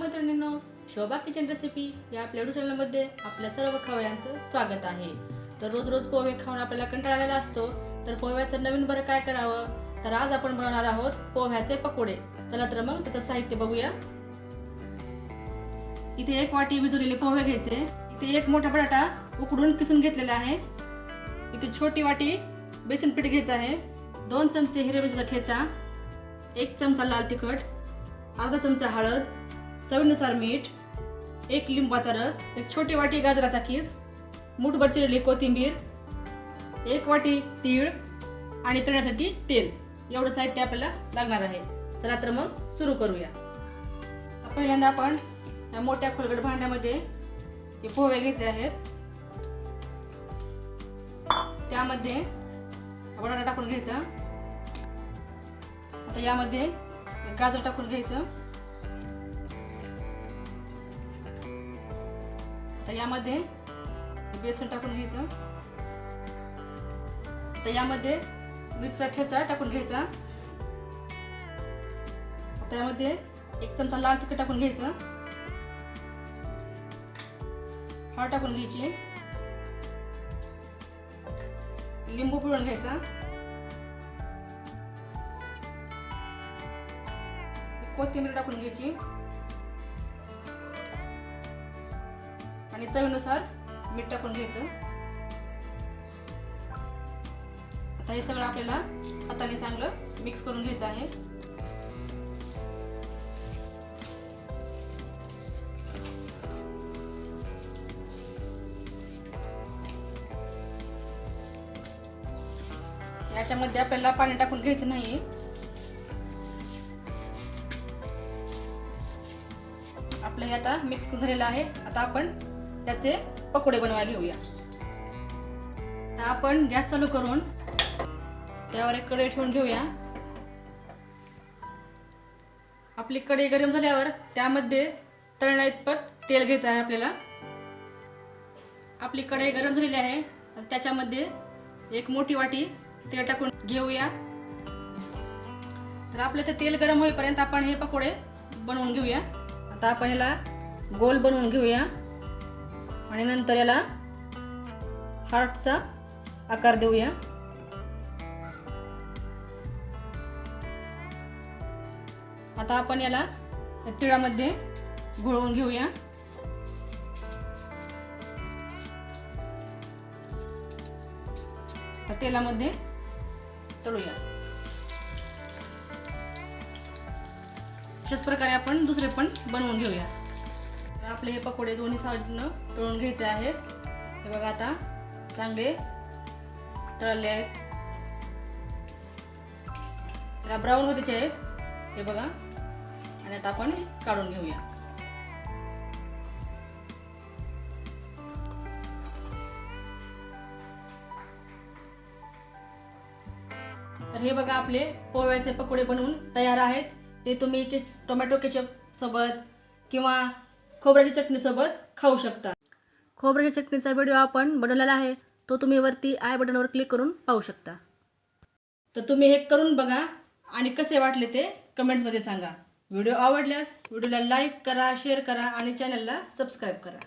मैत्रिणींनो शोभा kitchen recipe या आपल्या युट्यूब चॅनलमध्ये आपल्या सर्व खवयांचं स्वागत आहे. तर रोज रोज पोहे खाऊन आपल्याला कंटाळा आलेला असतो तर पोह्याचं नवीन बरं काय करावं? तर आज आपण बनवणार आहोत पोह्याचे पकोडे. चला तर मग त्याचं साहित्य बघूया. इथे एक वाटी भिजवलेले पोहे घ्यायचे. इथे एक मोठा बटाटा उकडून किसून घेतलेला आहे. इथे छोटी वाटी बेसन पीठ घ्यायचं आहे. दोन चमचे हिरव्या मिरचीचा ठेचा. एक चमचा लाल तिखट. अर्धा चमचा हळद. चवीनुसार मीठ एक लिंबाचा रस एक छोटी वाटी गाजराचा खीस मूठभर चिरली कोथिंबीर एक वाटी तीळ आणि तळण्यासाठी तेल. एवढं साहित्य आपल्याला लागणार आहे. चला तर मग सुरू करूया. पहिल्यांदा आपण या मोठ्या खोलगट भांड्यामध्ये हे पोहे घ्यायचे आहेत. त्यामध्ये बटाटा टाकून घ्यायचा. आता यामध्ये गाजर टाकून घ्यायचं. आता यामध्ये बेसन टाकून घ्यायचं. आता यामध्ये मिरचा ठेचा टाकून घ्यायचा. त्यामध्ये एक चमचा लाल तिखट टाकून घ्यायचं. हळद टाकून घ्यायची. लिंबू पिळून घ्यायचा. कोथिंबीर टाकून घ्यायची. आणि चवीनुसार मीठ टाकून घ्यायचं. आता हे सगळं आपल्याला हाताने चांगलं मिक्स करून घ्यायचं आहे. याच्यामध्ये आपल्याला पाणी टाकून घ्यायचं नाही. आपलं हे आता मिक्स झालेलं आहे. आता आपण त्याचे पकोडे बनवायला घेऊया. आता आपण गॅस चालू करून त्यावर एक कढई ठेवून घेऊया. आपली कढई गरम झाल्यावर त्यामध्ये तळण्या इतपत तेल घ्यायचं आहे आपल्याला. आपली कढई गरम झालेली आहे. त्याच्यामध्ये एक मोठी वाटी तेल टाकून घेऊया. तर आपलं ते तेल गरम होईपर्यंत आपण हे पकोडे बनवून घेऊया. आता आपण ह्याला गोल बनवून घेऊया. आणि नंतर याला हार्टचा आकार देऊया. आता आपण याला तिळामध्ये घोळवून घेऊया. तेलामध्ये तळूया. अशाच प्रकारे आपण दुसरे पण बनवून घेऊया. आपले हे पकोडे दोन्ही साईडनं तळून घ्यायचे आहेत. हे बघा आता चांगले तळले आहेत. त्याला ब्राऊन होतीचे आहेत हे बघा. आणि आता आपण काढून घेऊया. तर हे बघा आपले पोव्याचे पकोडे बनवून तयार आहेत. ते तुम्ही के टोमॅटो केचप सोबत किंवा खोबऱ्याची चटणी सोबत खाऊ शकता. खोबऱ्याच्या चटणीचा व्हिडिओ आपण बनवलेला आहे तो तुम्ही वरती आय बटनवर क्लिक करून पाहू शकता. तर तुम्ही हे करून बघा आणि कसे वाटले ते कमेंट्समध्ये सांगा. व्हिडिओ आवडल्यास व्हिडिओला लाईक करा शेअर करा आणि चॅनलला सबस्क्राईब करा.